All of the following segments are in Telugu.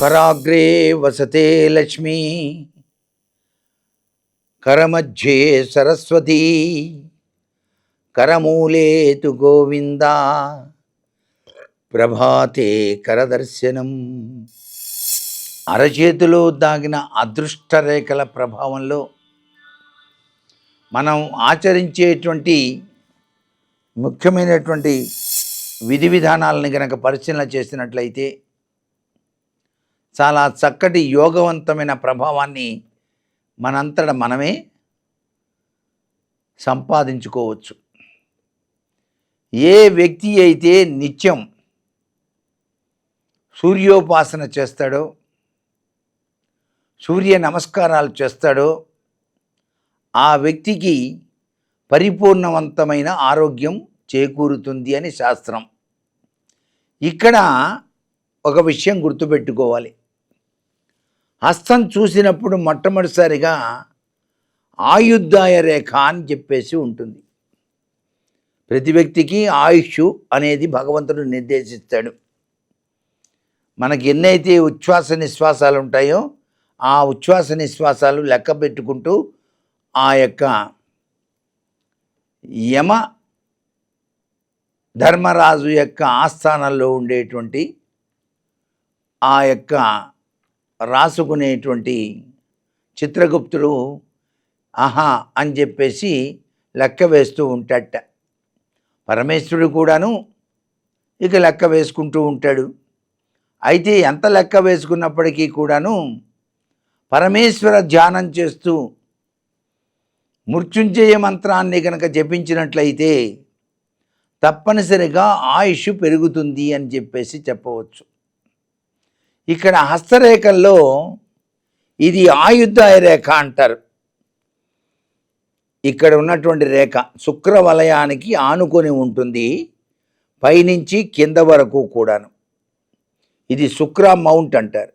కరాగ్రే వసతే లక్ష్మీ. కరమధ్యే సరస్వతీ. కరమూలేతు గోవింద. ప్రభాతే కరదర్శనం. అరచేతిలో దాగిన అదృష్ట రేఖల ప్రభావంలో మనం ఆచరించేటువంటి ముఖ్యమైనటువంటి విధి విధానాలను గనక పరిశీలన చేసినట్లయితే చాలా చక్కటి యోగవంతమైన ప్రభావాన్ని మనంతట మనమే సంపాదించుకోవచ్చు. ఏ వ్యక్తి అయితే నిత్యం సూర్యోపాసన చేస్తాడో సూర్య నమస్కారాలు చేస్తాడో ఆ వ్యక్తికి పరిపూర్ణవంతమైన ఆరోగ్యం చేకూరుతుంది అని శాస్త్రం. ఇక్కడ ఒక విషయం గుర్తుపెట్టుకోవాలి. హస్తం చూసినప్పుడు మొట్టమొదటిసారిగా ఆయుద్ధాయ రేఖ అని చెప్పేసి ఉంటుంది. ప్రతి వ్యక్తికి ఆయుష్ అనేది భగవంతుడు నిర్దేశిస్తాడు. మనకి ఎన్నైతే ఉచ్ఛ్వాస నిశ్వాసాలు ఉంటాయో ఆ ఉచ్ఛ్వాస నిశ్వాసాలు లెక్క పెట్టుకుంటూ ఆ యొక్క యమ ధర్మరాజు యొక్క ఆస్థానంలో ఉండేటువంటి ఆ యొక్క రాసుకునేటువంటి చిత్రగుప్తుడు ఆహా అని చెప్పేసి లెక్క వేస్తూ ఉంటాడట. పరమేశ్వరుడు కూడాను ఇక లెక్క వేసుకుంటూ ఉంటాడు. అయితే ఎంత లెక్క వేసుకున్నప్పటికీ కూడాను పరమేశ్వర ధ్యానం చేస్తూ మృత్యుంజయ మంత్రాన్ని కనుక జపించినట్లయితే తప్పనిసరిగా ఆయుష్ పెరుగుతుంది అని చెప్పేసి చెప్పవచ్చు. ఇక్కడ హస్తరేఖల్లో ఇది ఆయుధాయ రేఖ అంటారు. ఇక్కడ ఉన్నటువంటి రేఖ శుక్ర వలయానికి ఆనుకొని ఉంటుంది. పైనుంచి కింద వరకు కూడాను. ఇది శుక్ర మౌంట్ అంటారు.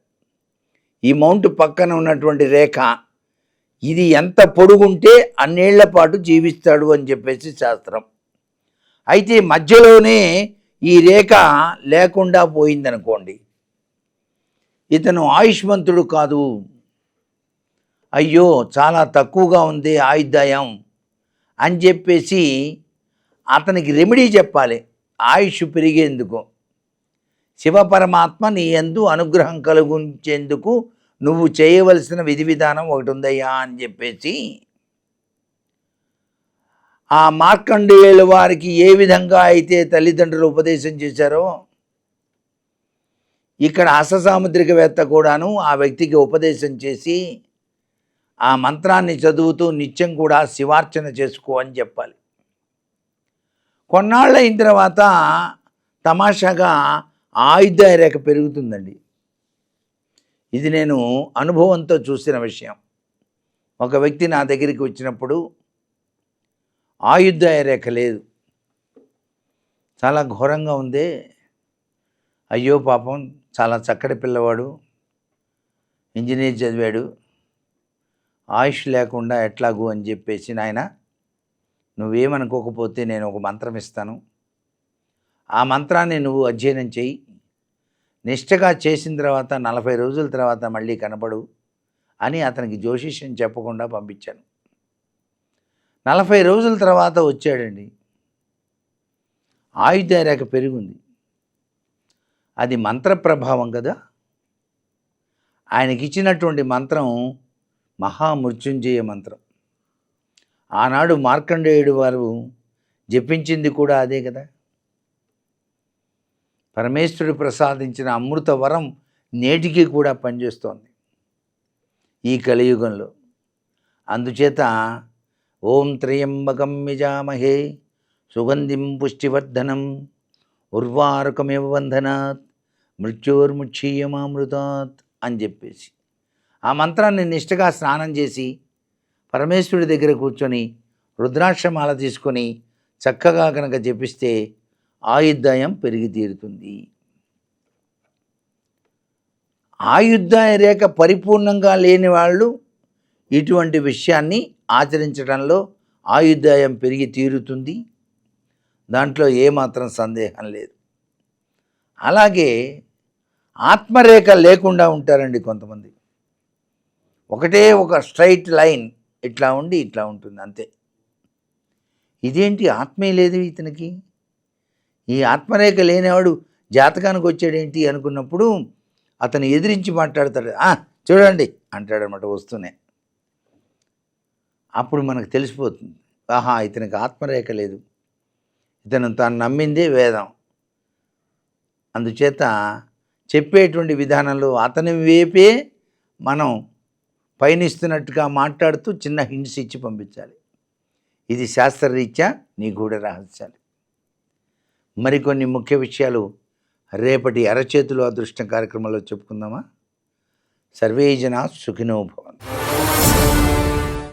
ఈ మౌంట్ పక్కన ఉన్నటువంటి రేఖ ఇది ఎంత పొడుగుంటే అన్నేళ్ళ పాటు జీవిస్తాడు అని చెప్పేసి శాస్త్రం. అయితే మధ్యలోనే ఈ రేఖ లేకుండా పోయిందనుకోండి. ఇతను ఆయుష్మంతుడు కాదు. అయ్యో చాలా తక్కువగా ఉంది ఆయుర్దాయం అని చెప్పేసి అతనికి రెమెడీ చెప్పాలి. ఆయుష్ పెరిగేందుకు. శివపరమాత్మ నీ ఎందు అనుగ్రహం కలుగుంచేందుకు నువ్వు చేయవలసిన విధి విధానం ఒకటి ఉందయ్యా అని చెప్పేసి ఆ మార్కండేయుల వారికి ఏ విధంగా అయితే తల్లిదండ్రులు ఉపదేశం చేశారో ఇక్కడ అససాముద్రికవేత్త కూడాను ఆ వ్యక్తికి ఉపదేశం చేసి ఆ మంత్రాన్ని చదువుతూ నిత్యం కూడా శివార్చన చేసుకో అని చెప్పాలి. కొన్నాళ్ళు అయిన తర్వాత తమాషాగా ఆయుధ రేఖ పెరుగుతుందండి. ఇది నేను అనుభవంతో చూసిన విషయం. ఒక వ్యక్తి నా దగ్గరికి వచ్చినప్పుడు ఆయుధ రేఖ లేదు. చాలా ఘోరంగా ఉంది. అయ్యో పాపం చాలా చక్కటి పిల్లవాడు ఇంజనీర్ చదివాడు. ఆయుష్ లేకుండా ఎట్లాగు అని చెప్పేసి నాయన నువ్వేమనుకోకపోతే నేను ఒక మంత్రం ఇస్తాను. ఆ మంత్రాన్ని నువ్వు అధ్యయనం చేయి. నిష్టగా చేసిన తర్వాత నలభై రోజుల తర్వాత మళ్ళీ కనపడు అని అతనికి జ్యోతిష్యం చెప్పకుండా పంపించాను. నలభై రోజుల తర్వాత వచ్చాడండి. ఆయుధ రేఖ పెరిగింది. అది మంత్ర ప్రభావం కదా. ఆయనకి ఇచ్చినటువంటి మంత్రం మహామృత్యుంజయ మంత్రం. ఆనాడు మార్కండేయుడు వారు జపించింది కూడా అదే కదా. పరమేశ్వరుడు ప్రసాదించిన అమృత వరం నేటికి కూడా పనిచేస్తోంది ఈ కలియుగంలో. అందుచేత ఓం త్రయంబకం యజామహే సుగంధిం పుష్టివర్ధనం ఉర్వారకమేవ బంధనాత్ మృత్యోర్ముక్షీయమామృతాత్ అని చెప్పేసి. ఆ మంత్రాన్ని నిష్టగా స్నానం చేసి పరమేశ్వరుడి దగ్గర కూర్చొని రుద్రాక్షమాల తీసుకొని చక్కగా కనుక జపిస్తే ఆయుద్ధాయం పెరిగి తీరుతుంది. ఆయుద్ధాయ రేఖ పరిపూర్ణంగా లేని వాళ్ళు ఇటువంటి విషయాన్ని ఆచరించడంలో ఆయుద్ధాయం పెరిగి తీరుతుంది. దాంట్లో ఏమాత్రం సందేహం లేదు. అలాగే ఆత్మరేఖ లేకుండా ఉంటారండి కొంతమంది. ఒకటే ఒక స్ట్రైట్ లైన్ ఇట్లా ఉండి ఇట్లా ఉంటుంది అంతే. ఇదేంటి ఆత్మే లేదు ఇతనికి? ఈ ఆత్మరేఖ లేనివాడు జాతకానికి వచ్చాడేంటి అనుకున్నప్పుడు అతను ఎదిరించి మాట్లాడతాడు. చూడండి అంటాడనమాట వస్తూనే అప్పుడు మనకు తెలిసిపోతుంది. ఆహా ఇతనికి ఆత్మరేఖ లేదు. ఇతను తాను నమ్మింది వేదం. అందుచేత చెప్పేటువంటి విధానంలో అతని వైపే మనం పయనిస్తున్నట్టుగా మాట్లాడుతూ చిన్న హింట్స్ ఇచ్చి పంపించాలి. ఇది శాస్త్రరీత్యా నీ గూఢ రహస్యాలు. మరికొన్ని ముఖ్య విషయాలు రేపటి అరచేతులు అదృష్టం కార్యక్రమంలో చెప్పుకుందామా? సర్వే జనా సుఖినో